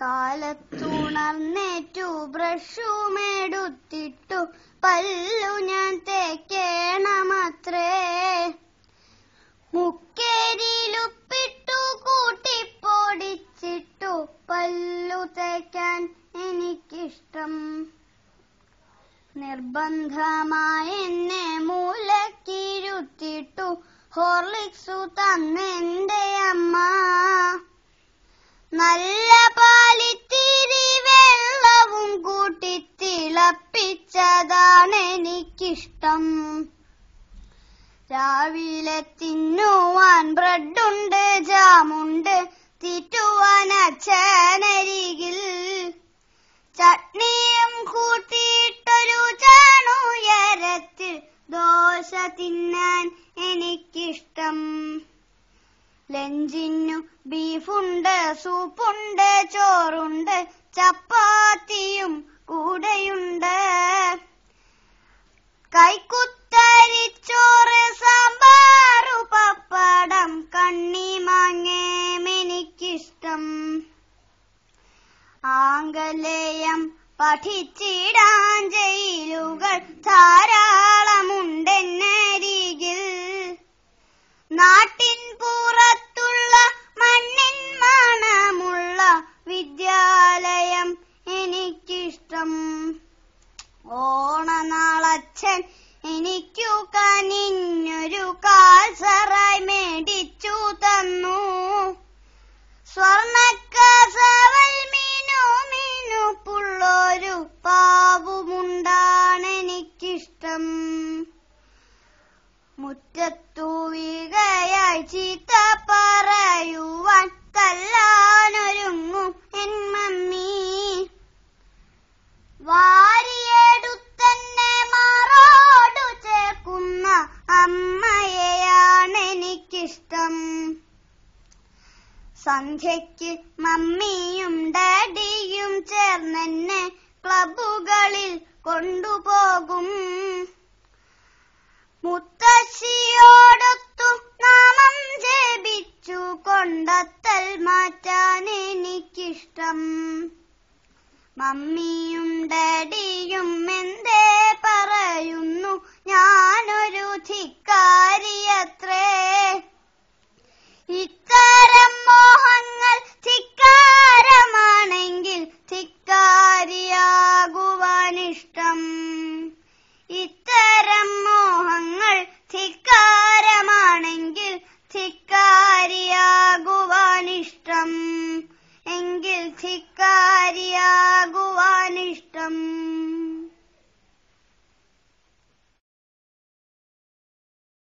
കാലത്തുണർന്നേറ്റു ബ്രഷുമെടുത്തിട്ടു പല്ലു ഞാൻ തേക്കേണമത്രേ. മുക്കേരിയിലുപ്പിട്ടു കൂട്ടിപ്പൊടിച്ചിട്ടു പല്ലു തേക്കാൻ എനിക്കിഷ്ടം. നിർബന്ധമായി എന്നെ മൂലക്കിരുത്തിട്ടു ഹോർലിക്സു തന്നെന്റെ അമ്മ. നല്ല തിളപ്പിച്ചതാണ് എനിക്കിഷ്ടം. രാവിലെ തിന്നുവാൻ ബ്രെഡുണ്ട് ജാമുണ്ട് തീറ്റുവാൻ അച്ഛനരികിൽ. ചട്നിയും കൂട്ടിയിട്ടൊരു ചാണുയരത്തിൽ ദോശ തിന്നാൻ എനിക്കിഷ്ടം. ലഞ്ചിനു ബീഫുണ്ട് സൂപ്പുണ്ട് ചോറുണ്ട് ചപ്പാത്തിയും കൂടെയുണ്ട്. കൈക്കുത്തരിച്ചോറ് സാമ്പാറു പപ്പടം കണ്ണിമാങ്ങേം എനിക്കിഷ്ടം. ആംഗലേയം പഠിച്ചിടാൻ ജയിലുകൾ ധാരാളമുണ്ടെന്നരികിൽ ഓണനാളച്ഛൻ എനിക്കു കനിഞ്ഞൊരു കാൽസറായി മേടിച്ചു തന്നു. സ്വർണക്കസവൽ മീനു പുള്ളൊരു പാവുമുണ്ടാണ് എനിക്കിഷ്ടം. മുറ്റത്തു വീകയായി സന്ധ്യയ്ക്ക് മമ്മിയും ഡാഡിയും ചേർന്നെന്നെ ക്ലബുകളിൽ കൊണ്ടുപോകും. മുത്തശ്ശിയോടൊത്തു നാമം ജപിച്ചു കൊണ്ടത്തൽ മാറ്റാൻ എനിക്കിഷ്ടം. മമ്മിയും ഡാഡിയും